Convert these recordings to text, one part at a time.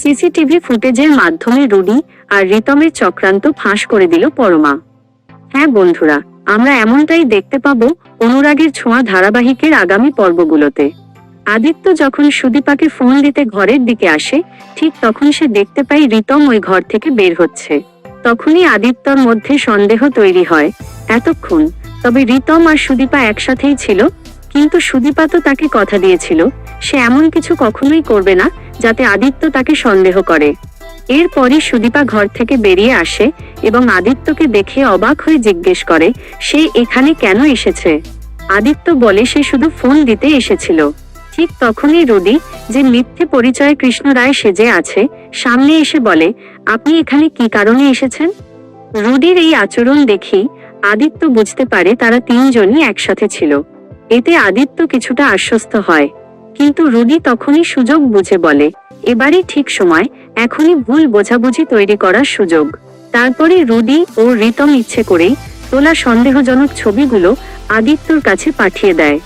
CCTV ফুটেজের মাধ্যমে Rudi আর রিতমের চক্রান্ত ফাঁস করে দিল পরমা। হ্যাঁ বন্ধুরা, আমরা এমনটাই দেখতে পাবো অনুরাগের ছোঁয়া ধারাবাহিকের আগামী পর্বগুলোতে। আদিত্য যখন সুদীপাকে ফোন দিতে ঘরের দিকে আসে, ঠিক তখন সে দেখতে পাই রিতম ওই ঘর থেকে বের হচ্ছে। তখনই আদিত্যর মধ্যে সন্দেহ তৈরি হয়। এতক্ষণ তবে রিতম আর সুদীপা একসাথেই ছিল, কিন্তু সুদীপা তো তাকে কথা দিয়েছিল, সে এমন কিছু কখনোই করবে না যাতে আদিত্য তাকে সন্দেহ করে। এরপরই সুদীপা ঘর থেকে বেরিয়ে আসে এবং আদিত্যকে দেখে অবাক হয়ে জিজ্ঞেস করে, সে এখানে কেন এসেছে? আদিত্য বলে, সে শুধু ফোন দিতে এসেছিল। ঠিক তখনই রুডি যে মিথ্যে পরিচয়ে কৃষ্ণ রায় সেজে আছে, সামনে এসে বলে, আপনি এখানে কি কারণে এসেছেন? রুডির এই আচরণ দেখি আদিত্য বুঝতে পারে তারা তিনজনই একসাথে ছিল। এতে আদিত্য কিছুটা আশ্বস্ত হয়। কিন্তু রুডি তখনই সুযোগ বুঝে বলে, এবারই ঠিক সময়, এখনই ভুল বোঝাবুঝি তৈরি করার সুযোগ। তারপরে রুডি ও রিতম ইচ্ছে করেই তোলা সন্দেহজনক ছবিগুলো আদিত্যর কাছে পাঠিয়ে দেয়।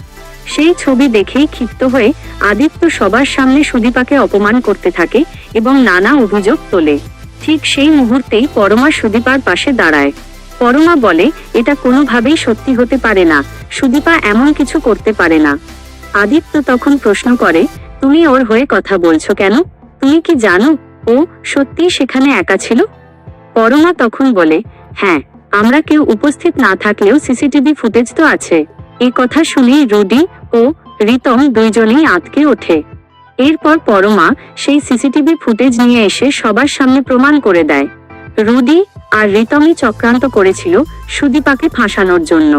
সেই ছবি দেখেই ক্ষিপ্ত হয়ে আদিত্য সবার সামনে সুদীপাকে অপমান করতে থাকে এবং নানা অভিযোগ তোলে। ঠিক সেই মুহূর্তেই পরমা সুদীপার পাশে দাঁড়ায়। পরমা বলে, এটা কোনোভাবেই সত্যি হতে পারে না। সুদীপা এমন কিছু করতে পারে না। আদিত্য তখন প্রশ্ন করে, তুমি ওর হয়ে কথা বলছো কেন? তুমি কি জানো ও সত্যি সেখানে একা ছিল? পরমা তখন বলে হ্যাঁ আমরা কেউ উপস্থিত না থাকলেও সিসিটিভি ফুটেজ তো আছে। এই কথা শুনেই রুডি ও রিতম দুইজনেই আতকে ওঠে। এরপর পরমা সেই সিসিটিভি ফুটেজ নিয়ে এসে সবার সামনে প্রমাণ করে দেয়। রুডি আর রিতমই চক্রান্ত করেছিল সুদীপাকে ফাঁসানোর জন্য।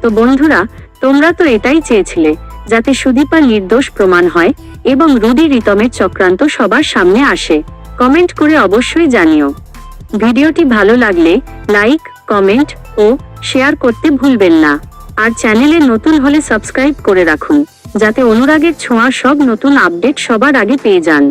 তো বন্ধুরা, তোমরা তো এটাই চেয়েছিলে যাতে সুদীপা নির্দোষ প্রমাণ হয় এবং রুডি রিতমের চক্রান্ত সবার সামনে আসে। কমেন্ট করে অবশ্যই জানিও। ভিডিওটি ভালো লাগলে লাইক, কমেন্ট ও শেয়ার করতে ভুলবেন না। আর চ্যানেলে নতুন হলে সাবস্ক্রাইব করে রাখুন, যাতে অনুরাগের ছোঁয়া সব নতুন আপডেট সবার আগে পেয়ে যান।